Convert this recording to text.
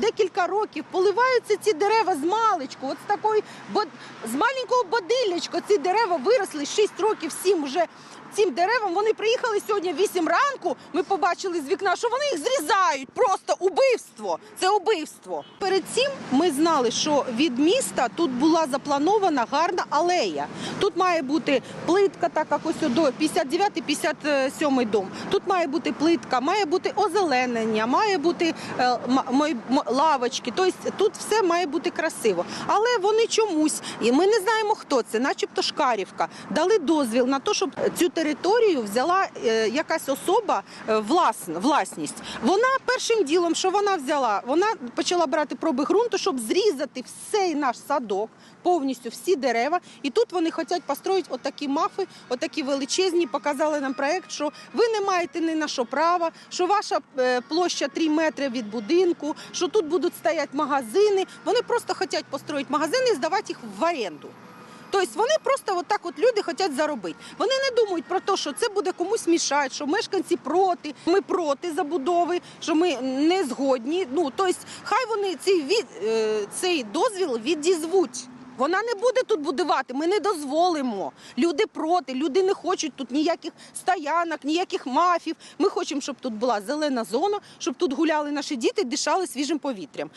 Декілька років поливаються ці дерева з маличку, от з такої бод- з маленького бодилячка ці дерева виросли 6 років, 7 вже цим деревам. Вони приїхали сьогодні в 8 ранку. Ми побачили з вікна, що вони їх зрізають. Просто убивство. Це убивство. Перед цим ми знали, що від міста тут була запланована гарна алея. Тут має бути плитка, так як ось до 59-57 дом. Тут має бути плитка, має бути озеленення, має бути е, лавочки. Тобто тут все має бути красиво. Але вони чомусь, і ми не знаємо, хто це, начебто Шкарівка, дали дозвіл на те, щоб цю територію взяла е, якась особа е, власність. Вона першим ділом, що вона взяла, вона почала брати проби ґрунту, щоб зрізати всей наш садок, повністю всі дерева. І тут вони хочуть построїти отакі мафи, отакі величезні. Показали нам проект, що ви не маєте ні на що права, що ваша е, площа 3 метри від будинку, що тут будуть стояти магазини. Вони просто хочуть построїти магазини і здавати їх в оренду. Тобто вони просто от так от люди хочуть заробити. Вони не думають про те, що це буде комусь мішати, що мешканці проти, ми проти забудови, що ми не згодні. Ну тобто, хай вони цей від е, цей дозвіл відізвуть. Вона не буде тут будувати, ми не дозволимо. Люди проти, люди не хочуть тут ніяких стоянок, ніяких мафів. Ми хочемо, щоб тут була зелена зона, щоб тут гуляли наші діти, дишали свіжим повітрям.